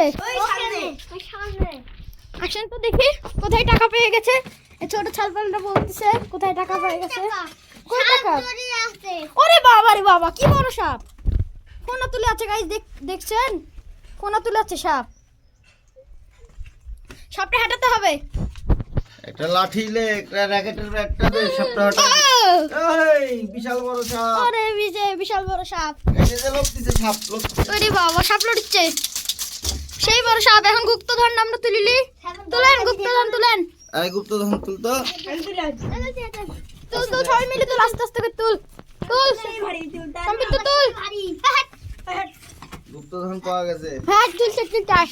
গেছে আসেন তো দেখি কোথায় টাকা পেয়ে গেছে? ছোট ছালপালটা বলতেছে কোথায় টাকা পেয়ে গেছে? টাকা? ওরে বাবা রে বাবা কি বড় সাপ। কোনা তুলে আছে গাইস দেখছেন? কোনা তুলে আছে সাপ। সাপটা হাঁটাতে হবে। একটা লাঠি লে একটা র্যাকেটের একটা দে সবটা হটা। এই বিশাল বড় সাপ। ওরে বিজে বিশাল বড় সাপ। এই যে লোক দিছে সাপ লোক ওরে বাবা সাপ লড়ছে। সেই বড় সাপ এখন গুপ্তধন আমরা তুলিলি তুলেন গুপ্তধন তুলেন। এই গুপ্ত ধন তুলতো তুল তুল সবাই মিলে তুল আস্তে আস্তে করে তুল। তুল সম্বিত তো তুল। গুপ্ত ধন পাওয়া গেছে। হ্যাঁ তুলছে তুলছে আয়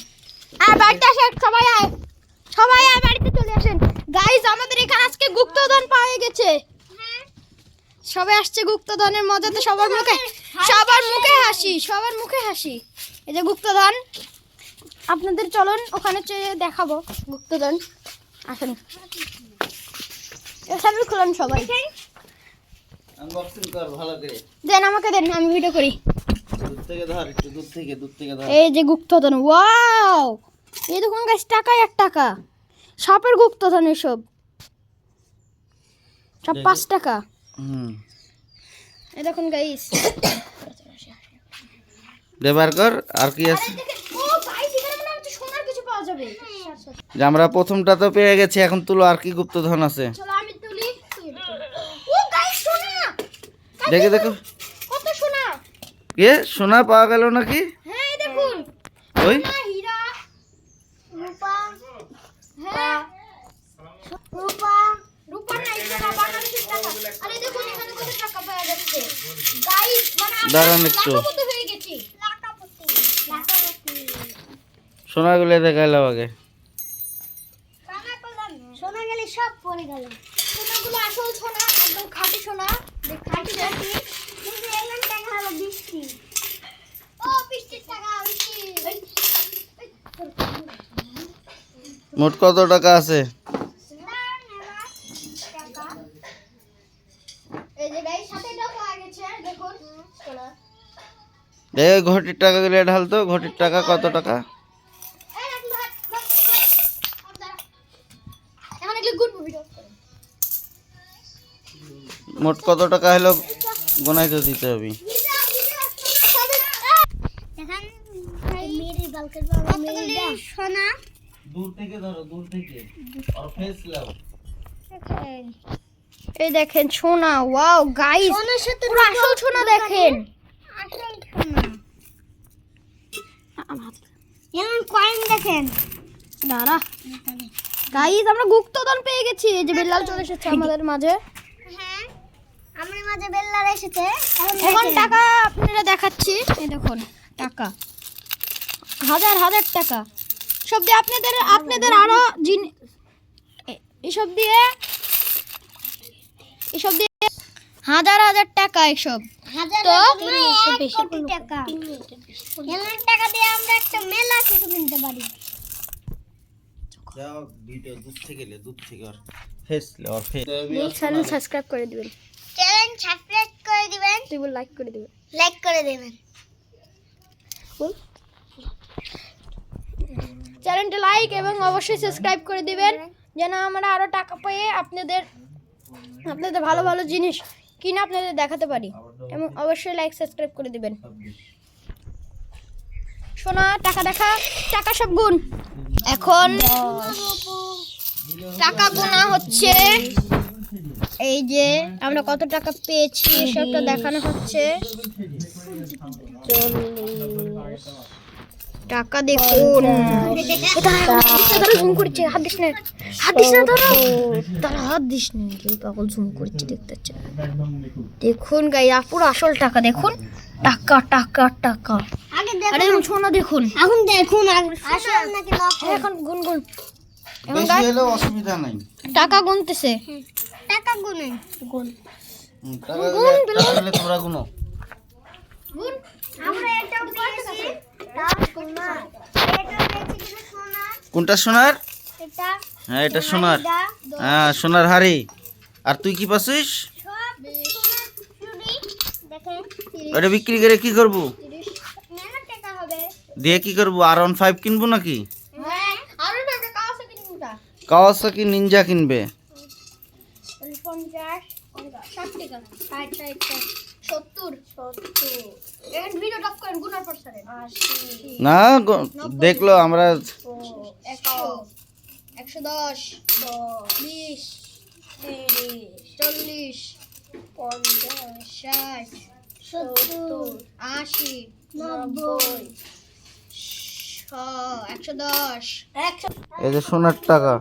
আর বাড়িতে আসে সবাই আয়। সবাই আয় বাড়িতে চলে আসেন। গাইজ আমাদের এখানে আজকে গুপ্তধন পাওয়া গেছে। সবাই আসছে গুপ্তধনের মজাতে সবার মুখে সবার মুখে হাসি সবার মুখে হাসি। এই যে গুপ্তধন। আপনাদের চলুন ওখানে চেয়ে দেখাবো। গুপ্তধন আসেন। এখানে খুলুন সবাই। আনবক্সিং কর ভালো করে। দেন আমাকে দেন আমি ভিডিও করি। দূর থেকে ধর একটু দূর থেকে দূর থেকে ধর। এই যে গুপ্তধন ওয়াও! এই দেখুন গাছ টাকা এক টাকা। সাপের গুপ্তধন এসব। সব। পাঁচ টাকা। হুম। এই দেখুন গাইস দেবার কর আর কি আছে ও গাইস এখানে মনে হচ্ছে সোনার কিছু পাওয়া যাবে যে আমরা প্রথমটা তো পেয়ে গেছি এখন তুলো আর কি গুপ্ত ধন আছে দেখে দেখো। কে সোনা? পাওয়া গেল নাকি? হ্যাঁ ওই। সোনা হীরা রূপা হ্যাঁ রূপা রূপা না এটা না বাংলাদেশের টাকা আরে দেখুন এখানে কত টাকা পাওয়া যাচ্ছে গাইস মানে আমরা দাঁড়ান একটু। লাখপতি হয়ে গেছি লাখপতি লাখপতি সোনাগুলো দেখাইলাম আগে শোনা গেলে সব পড়ে গেল। সোনাগুলো আসল সোনা একদম খাঁটি সোনা। খাঁটি খাঁটি। কিন্তু এখান টাকা হলো বৃষ্টি। ও বৃষ্টির টাকা বৃষ্টি। মোট কত টাকা আছে? এই ঘটির টাকাগুলো ঢালতো ঘটির টাকা কত টাকা? মোট কত টাকা হলো? গোনাইতে দিতে হবে। এখন মেরে বালকের বাবা মেরে সোনা? দূর থেকে ধরো দূর থেকে। আর ফেস লাও। এই দেখেন সোনা ওয়াও গাইস সোনার সাথে পুরো আসল সোনা দেখেন। আসল সোনা। এমন কয়েন দেখেন। দাঁড়া। গাইস আমরা গুপ্তধন পেয়ে গেছি। এই যে বেল্লাল চলে এসেছে আমাদের মাঝে। হ্যাঁ আমার মাঝে বেল্লার এসেছে। এখন টাকা আপনারা দেখাচ্ছি। এই দেখুন টাকা। হাজার হাজার টাকা। সব দিয়ে আপনাদের আপনাদের আরও জিন এসব দিয়ে এসব দিয়ে হাজার হাজার টাকা এসব। হাজার তো? টাকা। এমন টাকা দিয়ে আমরা একটা মেলা কিছু কিনতে পারি। যাও ভিডিও দূর থেকে লে দূর থেকে আর ফেস লে আর ফেস চ্যানেল সাবস্ক্রাইব করে দিবেন। চ্যানেল সাবস্ক্রাইব করে দিবেন। তুই বল লাইক করে দিবেন। লাইক করে দিবেন। বল। চ্যানেলটা লাইক এবং অবশ্যই সাবস্ক্রাইব করে দিবেন যেন আমরা আরও টাকা পেয়ে আপনাদের আপনাদের ভালো ভালো জিনিস কিনে আপনাদের দেখাতে পারি। এবং অবশ্যই লাইক সাবস্ক্রাইব করে দিবেন। সোনা, টাকা দেখা, টাকা সব গুণ। এখন টাকা গোনা হচ্ছে। এই যে আমরা কত টাকা পেয়েছি সবটা দেখানো হচ্ছে। টাকা দেখুন। জুম করছে? হাত দিস না। হাত দিস না ধরো। তারা হাত দিস না। পাগল জুম করছে, দেখতে দেখুন গাই পুরো আসল টাকা, দেখুন। টাকা টাকা টাকা। আরে দেখুন সোনা দেখুন। এখন দেখুন এখন গুন গুন এখন বেশি অসুবিধা নাই। টাকা গুনতেছে। টাকা গুনেন গুন। তোমরা গুনো। আমরা এটা পেয়েছি কোনটা সোনার? হ্যাঁ এটা সোনার হ্যাঁ সোনার হাড়ি। আর তুই কি পাচ্ছিস? সব সোনার চুড়ি দেখেন ওটা বিক্রি করে কি করব? দিয়ে কি করব? আর ওয়ান ফাইভ কিনবো নাকি? হ্যাঁ কাওয়াসাকি নিনজা কিনবে না দেখল আমরা একশো। একশো দশ। বিশ। চল্লিশ। পঞ্চাশ। ষাট। সত্তর। আশি। নব্বই। একশো দশ। এই যে সোনার টাকা।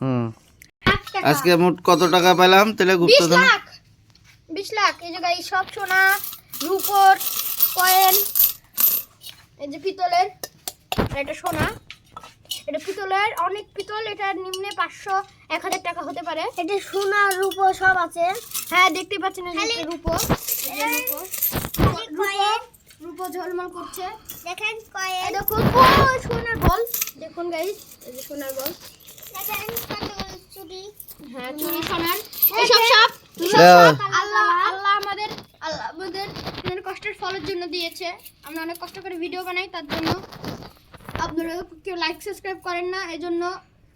হুম। আজকে মোট কত টাকা পেলাম? তাহলে গুপ্তধন। লাখ। বিশ লাখ। এই জায়গায় সব সোনা রূপোর কয়েন এই যে পিতলের এটা সোনা। এটা পিতলের অনেক পিতল এটা নিম্নে পাঁচশো এক হাজার টাকা হতে পারে। এটা সোনা রূপো সব আছে। হ্যাঁ দেখতে পাচ্ছেন এই যে রূপো। রূপো। কয়েন। রূপো ঝলমল করছে। দেখেন এই কয়েন দেখুন ও সোনার বল। দেখুন গাইস এই যে সোনার বল। দেখেন চুড়ি হ্যাঁ চুরি সোনার। এসব সব হ্যাঁ। আল্লাহ আল্লাহ আমাদের আল্লাহ আমাদের অনেক কষ্টের ফলের জন্য দিয়েছে। আমরা অনেক কষ্ট করে ভিডিও বানাই তার জন্য আপনারা কেউ লাইক সাবস্ক্রাইব করেন না। এজন্য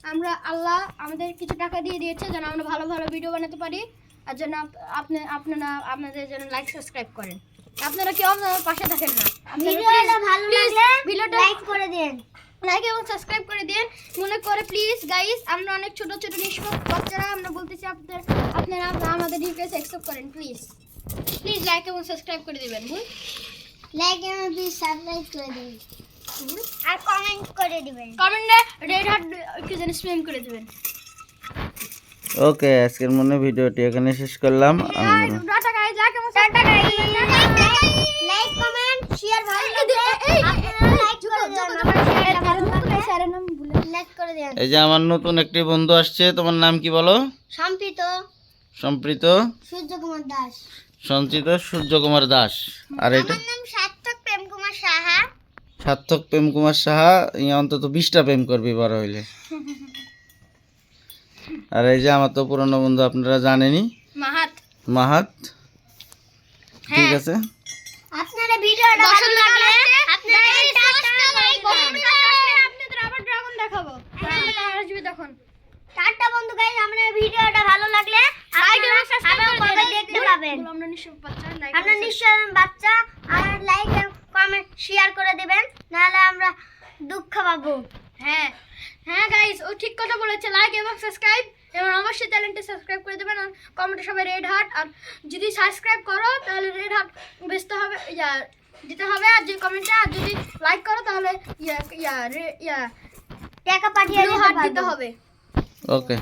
আমরা আল্লাহ আমাদের কিছু টাকা দিয়ে দিয়েছে যেন আমরা ভালো ভালো ভিডিও বানাতে পারি। আর জন্য আপ- আপনি আপনারা আপনাদের জন্য লাইক সাবস্ক্রাইব করেন। আপনারা কেউ আমাদের পাশে থাকেন না। ভিডিওটা ভালো লাগলে ভিডিওটা লাইক করে দেন। লাইক এবং সাবস্ক্রাইব করে দেন। মনে করে প্লিজ গাইস আমরা অনেক ছোট ছোট নিষ্পাপ বাচ্চারা আমরা বলতেছি আপনাদের আপনারা আমাদের রিকোয়েস্ট অ্যাকসেপ্ট করেন প্লিজ প্লিজ লাইক এবং সাবস্ক্রাইব করে দিবেন হুম? লাইক এবং প্লিজ সাবস্ক্রাইব করে দিন। আর কমেন্ট করে দিবেন। কমেন্টে রেড হার্ট কি জানি স্প্যাম করে দিবেন। ওকে আজকের মনে ভিডিওটি এখানে শেষ করলাম। গাইস লাইক এবং টাটা সাবস্ক্রাইব লাইক কমেন্ট শেয়ার ভালো এই, লাগলে এই, এই, আপনারা লাইক করে দেন আমার শেয়ারটা ভালো লাগলে এই নাম ভুলে লাইক করে দেন। এই যে আমার নতুন একটি বন্ধু আসছে তোমার নাম কি বলো? সম্প্রীত। সূর্য কুমার দাস। সঞ্চিত সূর্যকুমার দাস। আর এটা? নাম সার্থক প্রেম কুমার সাহা। সার্থক প্রেম কুমার সাহা অন্তত বিশটা প্রেম করবি বড় হইলে। আর এই যে আমার তো পুরনো বন্ধু আপনারা জানেনই? মাহাত। মাহাত? ঠিক হ্যাঁ। আছে? আপনারা ভিডিওটা ভালো লাগলে আপনারা টাটা লাইক আপনাদের আবার ড্রাগন দেখাবো। আপনারা আসবে তখন টাটা বন্ধু গাইস আমরা ভিডিওটা ভালো লাগলে আপনারা আবার কবে দেখতে পাবেন। আমরা নিশ্চয় বাচ্চা লাইক আপনারা নিশ্চয়ই বাচ্চা আর লাইক কমেন্ট শেয়ার করে দিবেন। নাহলে আমরা দুঃখ পাবো। হ্যাঁ। হ্যাঁ গাইস ও ঠিক কথা বলেছে। লাইক এবং সাবস্ক্রাইব এবং অবশ্যই চ্যানেলটি সাবস্ক্রাইব করে দেবেন আর কমেন্টে সবাই রেড হার্ট আর যদি সাবস্ক্রাইব করো তাহলে রেড হার্ট বেচতে হবে ইয়া দিতে হবে আর যদি কমেন্টে আর যদি লাইক করো তাহলে ইয়া ইয়া রে- ইয়া টাকা পাঠিয়ে দিতে হবে। ওকে